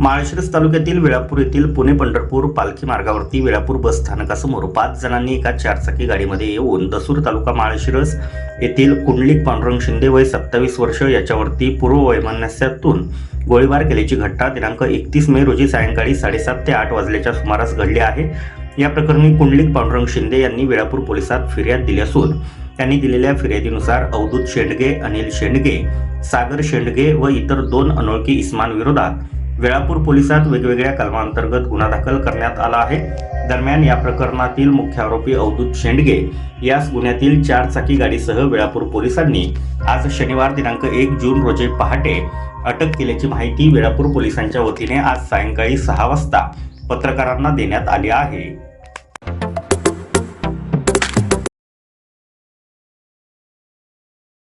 माळशिरस तालुक्यातील वेळापूर येथील पुणे पंढरपूर पालखी मार्गावरती वेळापूर बस स्थानकासमोर पाच जणांनी एका चारचाकी गाडीमध्ये येऊन दसूर तालुका माळशिरस येथील कुंडलिक पांडुरंग शिंदे वय सत्तावीस वर्ष याच्यावरती पूर्व वैमनस्यातून गोळीबार केल्याची घटना दिनांक एकतीस मे रोजी सायंकाळी साडेसात ते आठ वाजल्याच्या सुमारास घडली आहे. या प्रकरणी कुंडलिक पांडुरंग शिंदे यांनी वेळापूर पोलिसात फिर्याद दिली असून त्यांनी दिलेल्या फिर्यादीनुसार अवधूत शेंडगे अनिल शेंडगे सागर शेंडगे व इतर दोन अनोळखी इस्मांविरोधात वेळापूर पोलिसात वेगवेगळ्या कलमांतर्गत गुन्हा दाखल करण्यात आला आहे. दरम्यान या प्रकरणातील मुख्य आरोपी अवधूत शेंडगे याच गुन्ह्यातील चार चाकी गाडीसह वेळापूर पोलिसांनी आज शनिवार दिनांक एक जून रोजी पहाटे अटक केल्याची माहिती वेळापूर पोलिसांच्या वतीने आज सायंकाळी सहा वाजता पत्रकारांना देण्यात आली आहे.